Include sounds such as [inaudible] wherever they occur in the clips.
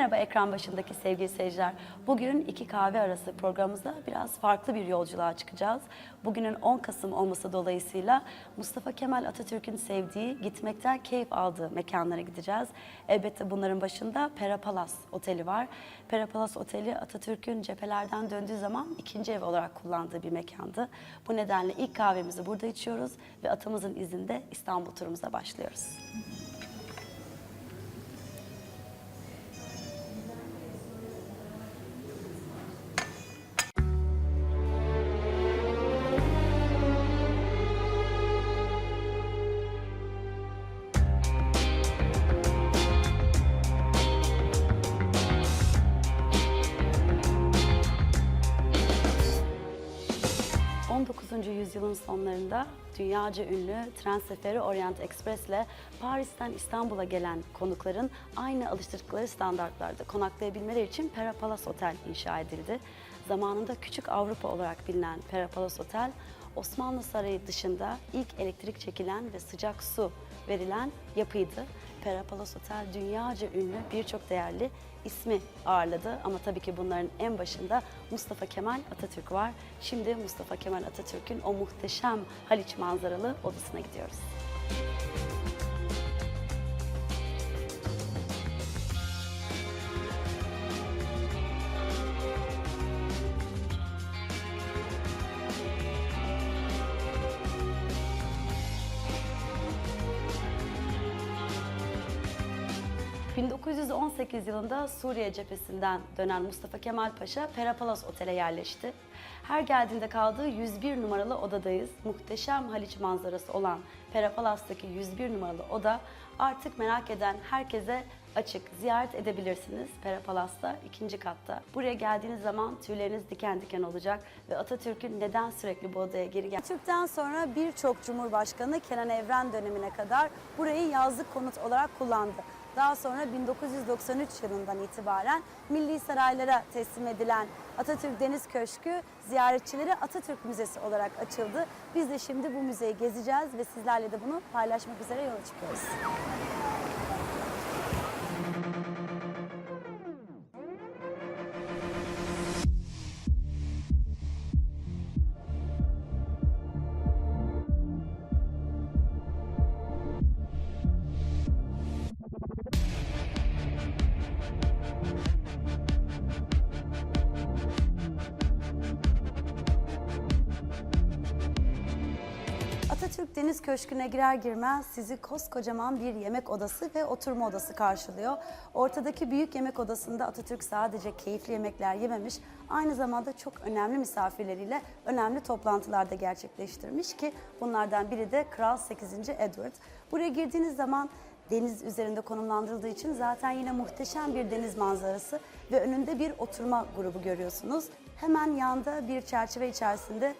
Merhaba ekran başındaki sevgili seyirciler. Bugün iki kahve arası programımızda biraz farklı bir yolculuğa çıkacağız. Bugünün 10 Kasım olması dolayısıyla Mustafa Kemal Atatürk'ün sevdiği, gitmekten keyif aldığı mekanlara gideceğiz. Elbette bunların başında Perapalas Oteli var. Perapalas Oteli Atatürk'ün cephelerden döndüğü zaman ikinci ev olarak kullandığı bir mekandı. Bu nedenle ilk kahvemizi burada içiyoruz ve atamızın izinde İstanbul turumuza başlıyoruz. 19. sonlarında dünyaca ünlü tren seferi Orient Express ile Paris'ten İstanbul'a gelen konukların aynı alıştırdıkları standartlarda konaklayabilmeleri için Pera Palace Otel inşa edildi. Zamanında Küçük Avrupa olarak bilinen Pera Palace Otel, Osmanlı Sarayı dışında ilk elektrik çekilen ve sıcak su verilen yapıydı. Pera Palace Otel dünyaca ünlü birçok değerli ismi ağırladı ama tabii ki bunların en başında Mustafa Kemal Atatürk var. Şimdi Mustafa Kemal Atatürk'ün o muhteşem Haliç manzaralı odasına gidiyoruz. ...1918 yılında Suriye cephesinden dönen Mustafa Kemal Paşa Perapalas Otel'e yerleşti. Her geldiğinde kaldığı 101 numaralı odadayız. Muhteşem Haliç manzarası olan Perapalas'taki 101 numaralı oda artık merak eden herkese açık. Ziyaret edebilirsiniz Perapalas'ta ikinci katta. Buraya geldiğiniz zaman tüyleriniz diken diken olacak ve Atatürk'ün neden sürekli bu odaya geri gel Türk'ten sonra birçok Cumhurbaşkanı Kenan Evren dönemine kadar burayı yazlık konut olarak kullandı. Daha sonra 1993 yılından itibaren milli saraylara teslim edilen Atatürk Deniz Köşkü ziyaretçilere Atatürk Müzesi olarak açıldı. Biz de şimdi bu müzeyi gezeceğiz ve sizlerle de bunu paylaşmak üzere yola çıkıyoruz. Atatürk Deniz Köşkü'ne girer girmez sizi koskocaman bir yemek odası ve oturma odası karşılıyor. Ortadaki büyük yemek odasında Atatürk sadece keyifli yemekler yememiş, aynı zamanda çok önemli misafirleriyle önemli toplantılar da gerçekleştirmiş ki bunlardan biri de Kral 8. Edward. Buraya girdiğiniz zaman deniz üzerinde konumlandırıldığı için zaten yine muhteşem bir deniz manzarası ve önünde bir oturma grubu görüyorsunuz. Hemen yanda bir çerçeve içerisinde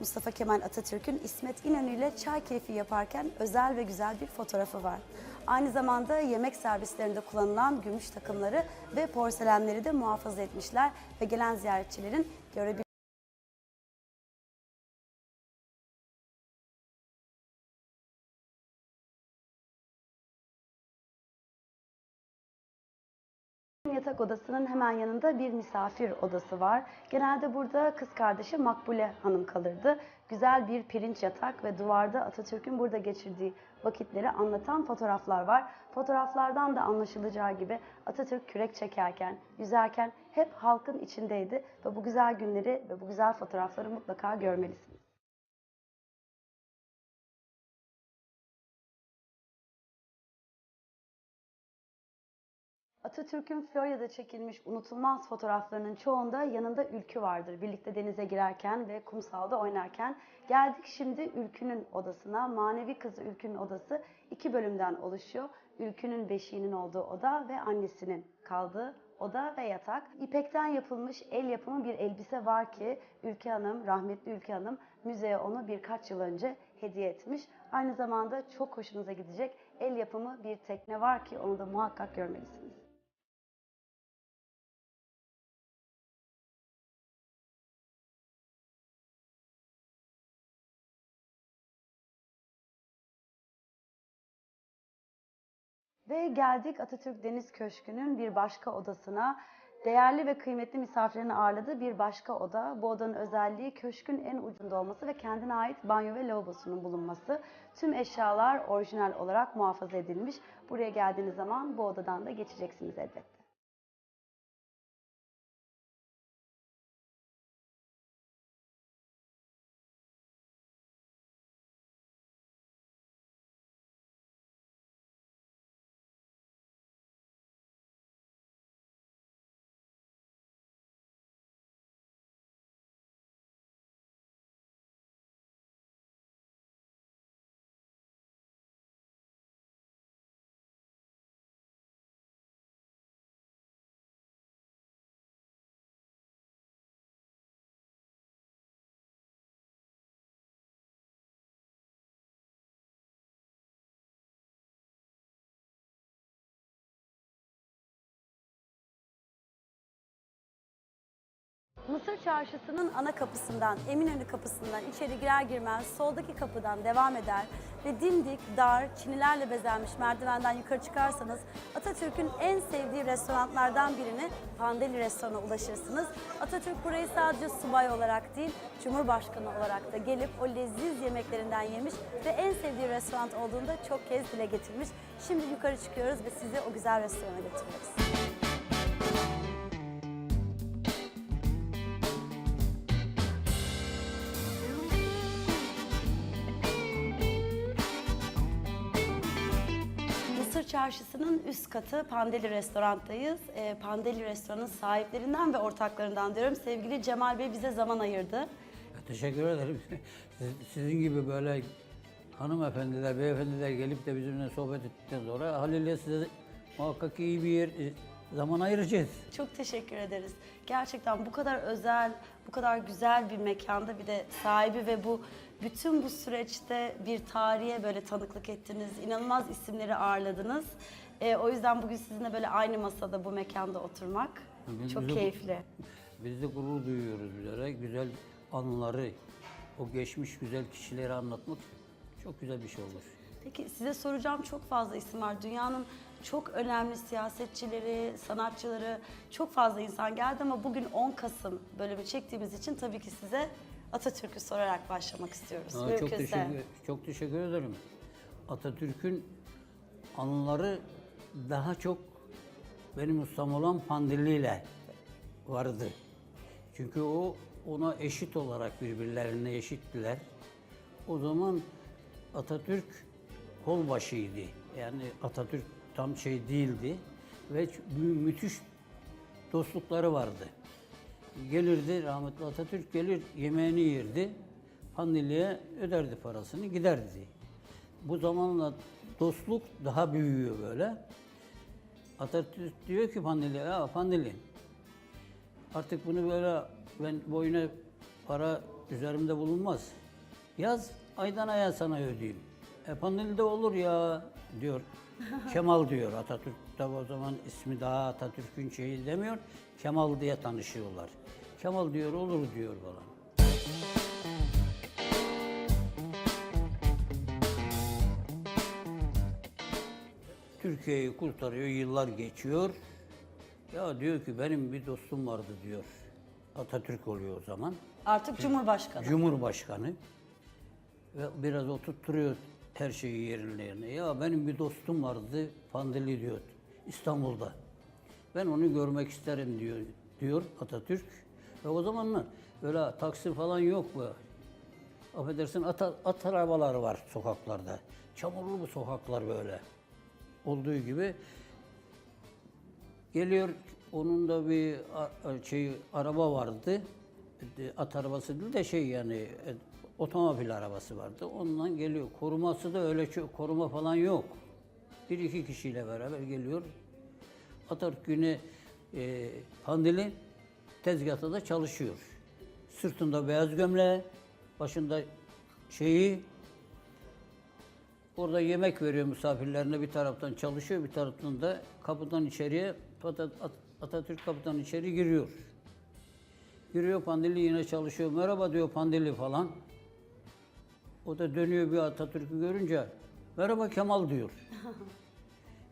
Mustafa Kemal Atatürk'ün İsmet İnönü ile çay keyfi yaparken özel ve güzel bir fotoğrafı var. Aynı zamanda yemek servislerinde kullanılan gümüş takımları ve porselenleri de muhafaza etmişler ve gelen ziyaretçilerin görebileceği Yatak odasının hemen yanında bir misafir odası var. Genelde burada kız kardeşi Makbule Hanım kalırdı. Güzel bir pirinç yatak ve duvarda Atatürk'ün burada geçirdiği vakitleri anlatan fotoğraflar var. Fotoğraflardan da anlaşılacağı gibi Atatürk kürek çekerken, yüzerken hep halkın içindeydi ve bu güzel günleri ve bu güzel fotoğrafları mutlaka görmelisiniz. Atatürk'ün Florya'da çekilmiş unutulmaz fotoğraflarının çoğunda yanında ülkü vardır. Birlikte denize girerken ve kumsalda oynarken. Geldik şimdi Ülkü'nün odasına. Manevi kızı Ülkü'nün odası iki bölümden oluşuyor. Ülkü'nün beşiğinin olduğu oda ve annesinin kaldığı oda ve yatak. İpekten yapılmış el yapımı bir elbise var ki Ülke Hanım, rahmetli Ülke Hanım müzeye onu birkaç yıl önce hediye etmiş. Aynı zamanda çok hoşunuza gidecek el yapımı bir tekne var ki onu da muhakkak görmelisiniz. Ve geldik Atatürk Deniz Köşkü'nün bir başka odasına. Değerli ve kıymetli misafirlerini ağırladığı bir başka oda. Bu odanın özelliği köşkün en ucunda olması ve kendine ait banyo ve lavabosunun bulunması. Tüm eşyalar orijinal olarak muhafaza edilmiş. Buraya geldiğiniz zaman bu odadan da geçeceksiniz elbette. Mısır Çarşısı'nın ana kapısından, Eminönü kapısından içeri girer girmez soldaki kapıdan devam eder ve dimdik, dar, çinilerle bezenmiş merdivenden yukarı çıkarsanız Atatürk'ün en sevdiği restoranlardan birini Pandeli Restoran'a ulaşırsınız. Atatürk burayı sadece subay olarak değil, Cumhurbaşkanı olarak da gelip o leziz yemeklerinden yemiş ve en sevdiği restoran olduğunda çok kez dile getirmiş. Şimdi yukarı çıkıyoruz ve sizi o güzel restorana götürüyoruz. Çarşısı'nın üst katı Pandeli Restorant'tayız. Ee, Pandeli Restoran'ın sahiplerinden ve ortaklarından diyorum. Sevgili Cemal Bey bize zaman ayırdı. Teşekkür ederim. Siz- Sizin gibi böyle hanımefendiler, beyefendiler gelip de bizimle sohbet ettikten sonra haliyle size muhakkak iyi bir yer, e, zaman ayıracağız. Çok teşekkür ederiz. Gerçekten bu kadar özel, bu kadar güzel bir mekanda bir de sahibi ve bu bütün bu süreçte bir tarihe böyle tanıklık ettiniz. İnanılmaz isimleri ağırladınız. Ee, o yüzden bugün sizinle böyle aynı masada bu mekanda oturmak Biz- çok de- keyifli. Biz de gurur duyuyoruz böyle güzel anıları, o geçmiş güzel kişileri anlatmak çok güzel bir şey olur. Peki size soracağım çok fazla isim var. Dünyanın çok önemli siyasetçileri, sanatçıları, çok fazla insan geldi ama bugün 10 Kasım bölümü çektiğimiz için tabii ki size Atatürk'ü sorarak başlamak istiyoruz. Aa, çok teşekkür, çok teşekkür ederim. Atatürk'ün anıları daha çok benim ustam olan Pandilli ile vardı. Çünkü o ona eşit olarak birbirlerine eşittiler. O zaman Atatürk kolbaşıydı. Yani Atatürk tam şey değildi ve mü- müthiş dostlukları vardı. Gelirdi rahmetli Atatürk gelir yemeğini yerdi. Pandilli'ye öderdi parasını giderdi. Bu zamanla dostluk daha büyüyor böyle. Atatürk diyor ki Pandilli'ye ya Pandilli artık bunu böyle ben boyuna para üzerimde bulunmaz. Yaz aydan aya sana ödeyeyim. E Pandilli de olur ya diyor. Kemal diyor Atatürk tabi o zaman ismi daha Atatürk'ün şeyi demiyor. Kemal diye tanışıyorlar. Kemal diyor olur diyor falan. Türkiye'yi kurtarıyor, yıllar geçiyor. Ya diyor ki benim bir dostum vardı diyor. Atatürk oluyor o zaman. Artık Cumhurbaşkanı. Cumhurbaşkanı. Ve biraz oturtturuyor her şeyi yerine yerine. Ya benim bir dostum vardı Pandeli diyor İstanbul'da. Ben onu görmek isterim diyor diyor Atatürk. Ve o zamanlar böyle taksi falan yok bu. Affedersin at, at arabaları var sokaklarda. Çamurlu bu sokaklar böyle. Olduğu gibi Geliyor onun da bir şey araba vardı. E, At arabası değil de şey yani e, otomobil arabası vardı. Ondan geliyor. Koruması da öyle çok koruma falan yok. Bir iki kişiyle beraber geliyor. Atatürk günü e, Pandili tezgahta da çalışıyor. Sırtında beyaz gömleği, başında şeyi Orada yemek veriyor misafirlerine bir taraftan çalışıyor bir taraftan da kapıdan içeriye Atat- At- Atatürk kapıdan içeri giriyor. Giriyor Pandilli yine çalışıyor. Merhaba diyor Pandilli falan. O da dönüyor bir Atatürk'ü görünce merhaba Kemal diyor. [laughs]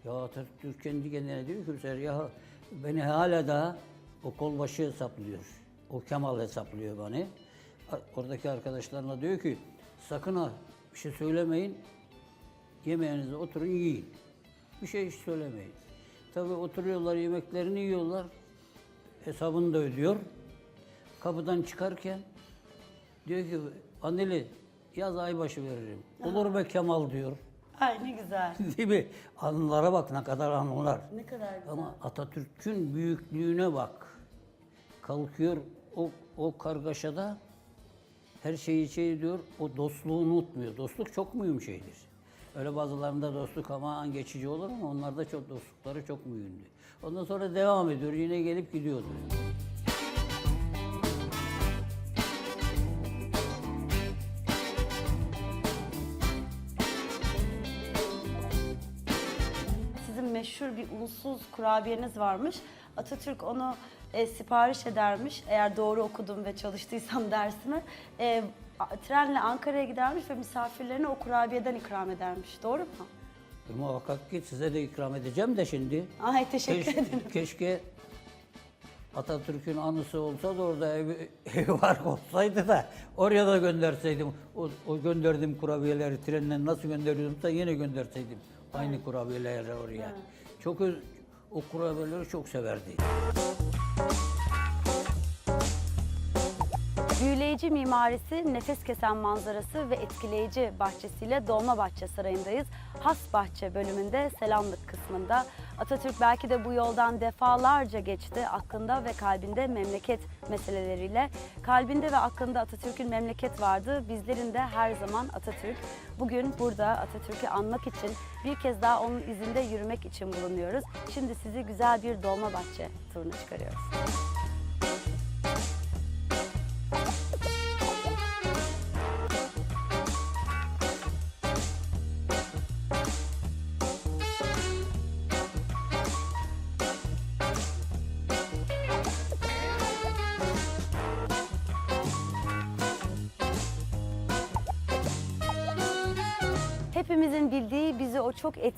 Ya Atatürk kendi kendine diyor ki ya beni hala daha o kolbaşı hesaplıyor. O Kemal hesaplıyor beni. Oradaki arkadaşlarına diyor ki sakın ha bir şey söylemeyin. Yemeğinizi oturun yiyin. Bir şey hiç söylemeyin. Tabii oturuyorlar yemeklerini yiyorlar. Hesabını da ödüyor. Kapıdan çıkarken diyor ki anneli yaz aybaşı veririm. Olur be Kemal diyor. Ay ne güzel. [laughs] Değil mi? Anılara bak ne kadar anılar. Ne kadar güzel. Ama Atatürk'ün büyüklüğüne bak. Kalkıyor o, o kargaşada her şeyi şey diyor, o dostluğu unutmuyor. Dostluk çok mühim şeydir. Öyle bazılarında dostluk ama geçici olur ama onlarda çok dostlukları çok mühimdi. Ondan sonra devam ediyor, yine gelip gidiyordu. Meşhur bir unsuz kurabiyeniz varmış. Atatürk onu e, sipariş edermiş. Eğer doğru okudum ve çalıştıysam [laughs] dersimi. E, trenle Ankara'ya gidermiş ve misafirlerine o kurabiyeden ikram edermiş. Doğru mu? Muhakkak ki size de ikram edeceğim de şimdi. Ay teşekkür Keşke, ederim. [laughs] keşke Atatürk'ün anısı olsa da orada ev, [laughs] ev var olsaydı da oraya da gönderseydim. O, o gönderdiğim kurabiyeleri trenle nasıl gönderiyordum da yine gönderseydim. Aynı kurabiyeleri oraya. Çok öz, o kurabiyeleri çok severdi. Büyüleyici mimarisi, nefes kesen manzarası ve etkileyici bahçesiyle Dolmabahçe Sarayı'ndayız. Has Bahçe bölümünde selamlık kısmında Atatürk belki de bu yoldan defalarca geçti. Aklında ve kalbinde memleket meseleleriyle. Kalbinde ve aklında Atatürk'ün memleket vardı. Bizlerin de her zaman Atatürk. Bugün burada Atatürk'ü anmak için bir kez daha onun izinde yürümek için bulunuyoruz. Şimdi sizi güzel bir Dolmabahçe turuna çıkarıyoruz.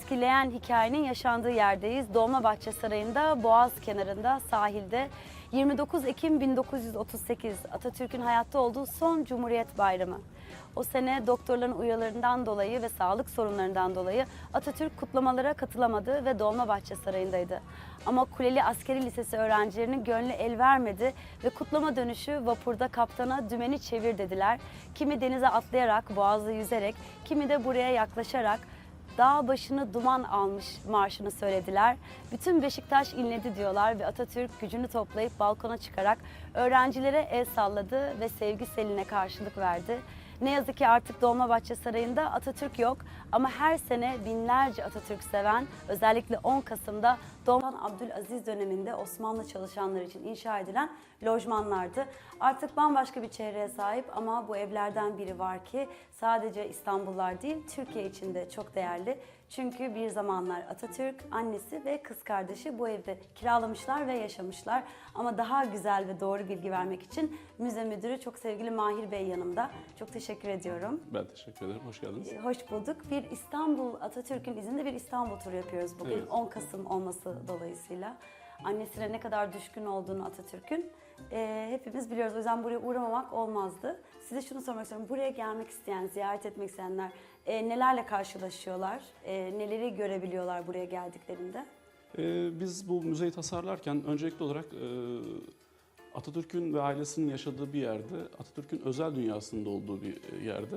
Etkileyen hikayenin yaşandığı yerdeyiz. Dolmabahçe Sarayı'nda, Boğaz kenarında, sahilde. 29 Ekim 1938 Atatürk'ün hayatta olduğu son Cumhuriyet Bayramı. O sene doktorların uyarılarından dolayı ve sağlık sorunlarından dolayı Atatürk kutlamalara katılamadı ve Dolmabahçe Sarayı'ndaydı. Ama Kuleli Askeri Lisesi öğrencilerinin gönlü el vermedi ve kutlama dönüşü vapurda kaptana dümeni çevir dediler. Kimi denize atlayarak, boğazda yüzerek, kimi de buraya yaklaşarak dağ başını duman almış marşını söylediler. Bütün Beşiktaş inledi diyorlar ve Atatürk gücünü toplayıp balkona çıkarak öğrencilere el salladı ve sevgi seline karşılık verdi. Ne yazık ki artık Dolmabahçe Sarayı'nda Atatürk yok ama her sene binlerce Atatürk seven özellikle 10 Kasım'da Sultan Abdülaziz döneminde Osmanlı çalışanlar için inşa edilen lojmanlardı. Artık bambaşka bir çehreye sahip ama bu evlerden biri var ki sadece İstanbullular değil Türkiye için de çok değerli. Çünkü bir zamanlar Atatürk, annesi ve kız kardeşi bu evde kiralamışlar ve yaşamışlar. Ama daha güzel ve doğru bilgi vermek için müze müdürü çok sevgili Mahir Bey yanımda. Çok teşekkür ediyorum. Ben teşekkür ederim. Hoş geldiniz. Hoş bulduk. Bir İstanbul, Atatürk'ün izinde bir İstanbul turu yapıyoruz bugün. Evet. 10 Kasım olması dolayısıyla. Annesine ne kadar düşkün olduğunu Atatürk'ün e, hepimiz biliyoruz. O yüzden buraya uğramamak olmazdı. Size şunu sormak istiyorum. Buraya gelmek isteyen, ziyaret etmek isteyenler e, nelerle karşılaşıyorlar? E, neleri görebiliyorlar buraya geldiklerinde? Ee, biz bu müzeyi tasarlarken öncelikli olarak e, Atatürk'ün ve ailesinin yaşadığı bir yerde, Atatürk'ün özel dünyasında olduğu bir e, yerde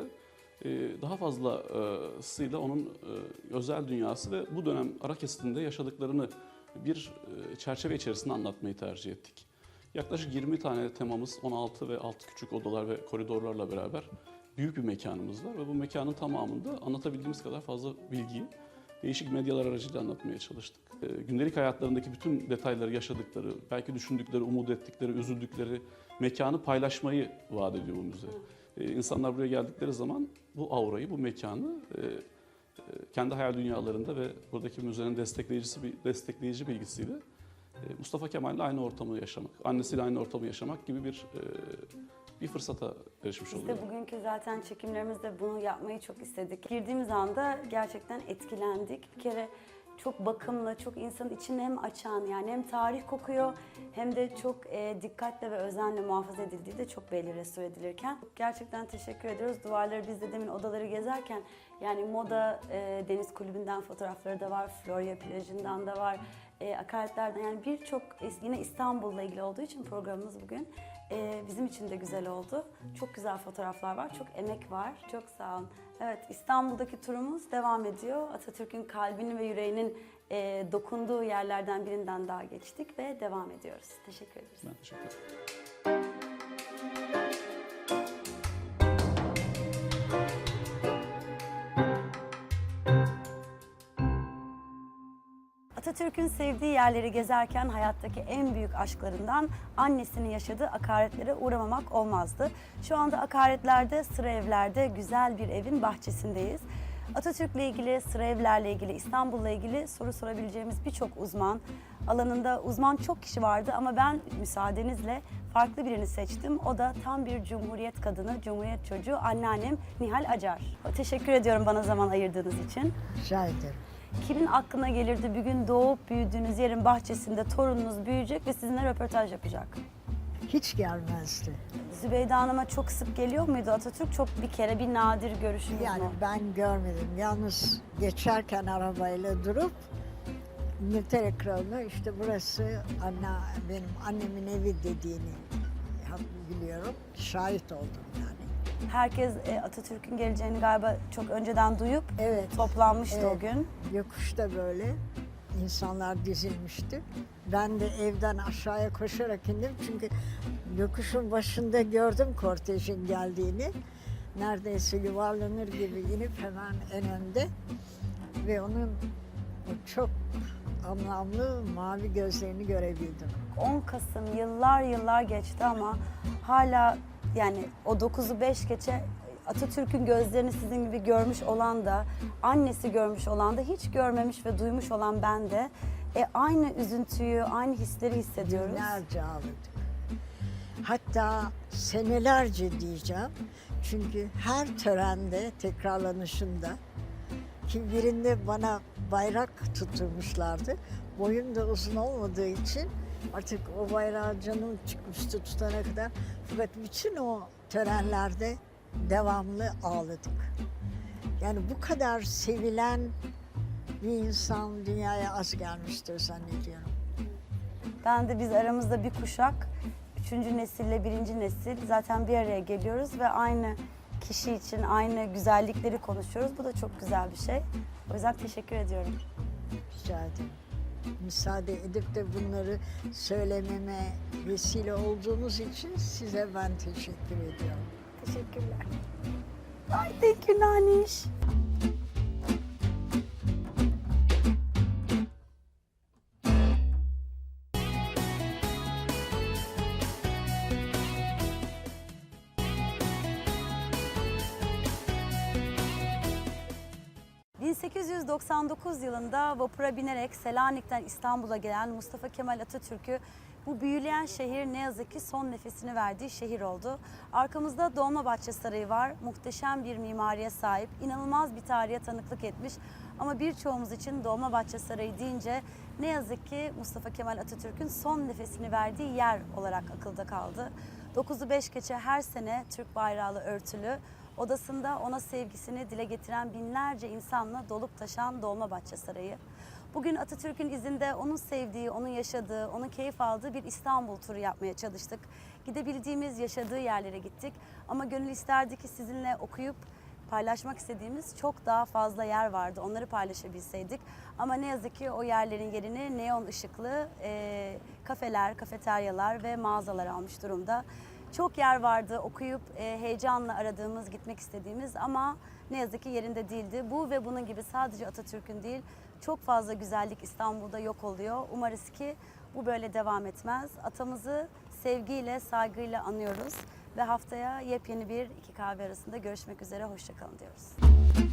e, daha fazlasıyla onun e, özel dünyası ve bu dönem ara kesitinde yaşadıklarını bir e, çerçeve içerisinde anlatmayı tercih ettik. Yaklaşık 20 tane temamız, 16 ve 6 küçük odalar ve koridorlarla beraber büyük bir mekanımız var ve bu mekanın tamamında anlatabildiğimiz kadar fazla bilgiyi değişik medyalar aracılığıyla anlatmaya çalıştık. Ee, gündelik hayatlarındaki bütün detayları yaşadıkları, belki düşündükleri, umut ettikleri, üzüldükleri mekanı paylaşmayı vaat ediyor bu müze. Ee, insanlar buraya geldikleri zaman bu aurayı, bu mekanı e, e, kendi hayal dünyalarında ve buradaki müzenin destekleyicisi bir destekleyici bilgisiyle e, Mustafa Kemal'le aynı ortamı yaşamak, annesiyle aynı ortamı yaşamak gibi bir e, bir fırsata erişmiş Biz oluyor. de bugünkü zaten çekimlerimizde bunu yapmayı çok istedik. Girdiğimiz anda gerçekten etkilendik. Bir kere çok bakımlı, çok insanın içini hem açan yani hem tarih kokuyor hem de çok e, dikkatle ve özenle muhafaza edildiği de çok belli restore edilirken. Gerçekten teşekkür ediyoruz. Duvarları biz de demin odaları gezerken yani moda e, deniz kulübünden fotoğrafları da var, Florya plajından da var, e, akaretlerden yani birçok yine İstanbul'la ilgili olduğu için programımız bugün e, bizim için de güzel oldu. Çok güzel fotoğraflar var, çok emek var. Çok sağ olun. Evet, İstanbul'daki turumuz devam ediyor. Atatürk'ün kalbinin ve yüreğinin e, dokunduğu yerlerden birinden daha geçtik ve devam ediyoruz. Teşekkür ederiz. Ben teşekkür ederim. Atatürk'ün sevdiği yerleri gezerken hayattaki en büyük aşklarından annesinin yaşadığı akaretlere uğramamak olmazdı. Şu anda akaretlerde, sıra evlerde güzel bir evin bahçesindeyiz. Atatürk'le ilgili, sıra evlerle ilgili, İstanbul'la ilgili soru sorabileceğimiz birçok uzman, alanında uzman çok kişi vardı ama ben müsaadenizle farklı birini seçtim. O da tam bir cumhuriyet kadını, cumhuriyet çocuğu anneannem Nihal Acar. Teşekkür ediyorum bana zaman ayırdığınız için. Rica ederim. Kimin aklına gelirdi bir gün doğup büyüdüğünüz yerin bahçesinde torununuz büyüyecek ve sizinle röportaj yapacak? Hiç gelmezdi. Zübeyde Hanım'a çok sık geliyor muydu Atatürk? Çok bir kere bir nadir görüşünüz Yani mü? ben görmedim. Yalnız geçerken arabayla durup İngiltere Kralı'na işte burası anne, benim annemin evi dediğini biliyorum. Şahit oldum yani. Herkes e, Atatürk'ün geleceğini galiba çok önceden duyup Evet. toplanmıştı o Evet. gün. Yokuşta böyle insanlar dizilmişti. Ben de evden aşağıya koşarak indim çünkü yokuşun başında gördüm kortejin geldiğini. Neredeyse yuvarlanır gibi inip hemen en önde ve onun o çok anlamlı mavi gözlerini görebildim. 10 Kasım yıllar yıllar geçti ama hala yani o 9'u 5 geçe Atatürk'ün gözlerini sizin gibi görmüş olan da, annesi görmüş olan da, hiç görmemiş ve duymuş olan ben de e, aynı üzüntüyü, aynı hisleri hissediyoruz. Günlerce ağladık. Hatta senelerce diyeceğim. Çünkü her törende tekrarlanışında ki birinde bana bayrak tutturmuşlardı. Boyum da uzun olmadığı için artık o bayrağı canım çıkmıştı tutana kadar. Fakat bütün o törenlerde devamlı ağladık. Yani bu kadar sevilen bir insan dünyaya az gelmiştir zannediyorum. Ben de biz aramızda bir kuşak, üçüncü nesille birinci nesil zaten bir araya geliyoruz ve aynı kişi için aynı güzellikleri konuşuyoruz. Bu da çok güzel bir şey. O yüzden teşekkür ediyorum. Rica ederim. Müsaade edip de bunları söylememe vesile olduğunuz için size ben teşekkür ediyorum. Teşekkürler. Ay thank you Naniş. ...1899 yılında vapura binerek Selanik'ten İstanbul'a gelen Mustafa Kemal Atatürk'ü bu büyüleyen şehir ne yazık ki son nefesini verdiği şehir oldu. Arkamızda Dolmabahçe Sarayı var. Muhteşem bir mimariye sahip, inanılmaz bir tarihe tanıklık etmiş. Ama birçoğumuz için Dolmabahçe Sarayı deyince ne yazık ki Mustafa Kemal Atatürk'ün son nefesini verdiği yer olarak akılda kaldı. 9'u 5 geçe her sene Türk bayrağıyla örtülü, odasında ona sevgisini dile getiren binlerce insanla dolup taşan Dolmabahçe Sarayı. Bugün Atatürk'ün izinde onun sevdiği, onun yaşadığı, onun keyif aldığı bir İstanbul turu yapmaya çalıştık. Gidebildiğimiz, yaşadığı yerlere gittik. Ama gönül isterdi ki sizinle okuyup paylaşmak istediğimiz çok daha fazla yer vardı. Onları paylaşabilseydik. Ama ne yazık ki o yerlerin yerini neon ışıklı e, kafeler, kafeteryalar ve mağazalar almış durumda. Çok yer vardı okuyup e, heyecanla aradığımız, gitmek istediğimiz ama ne yazık ki yerinde değildi. Bu ve bunun gibi sadece Atatürk'ün değil, çok fazla güzellik İstanbul'da yok oluyor. Umarız ki bu böyle devam etmez. Atamızı sevgiyle, saygıyla anıyoruz ve haftaya yepyeni bir iki kahve arasında görüşmek üzere. Hoşçakalın diyoruz.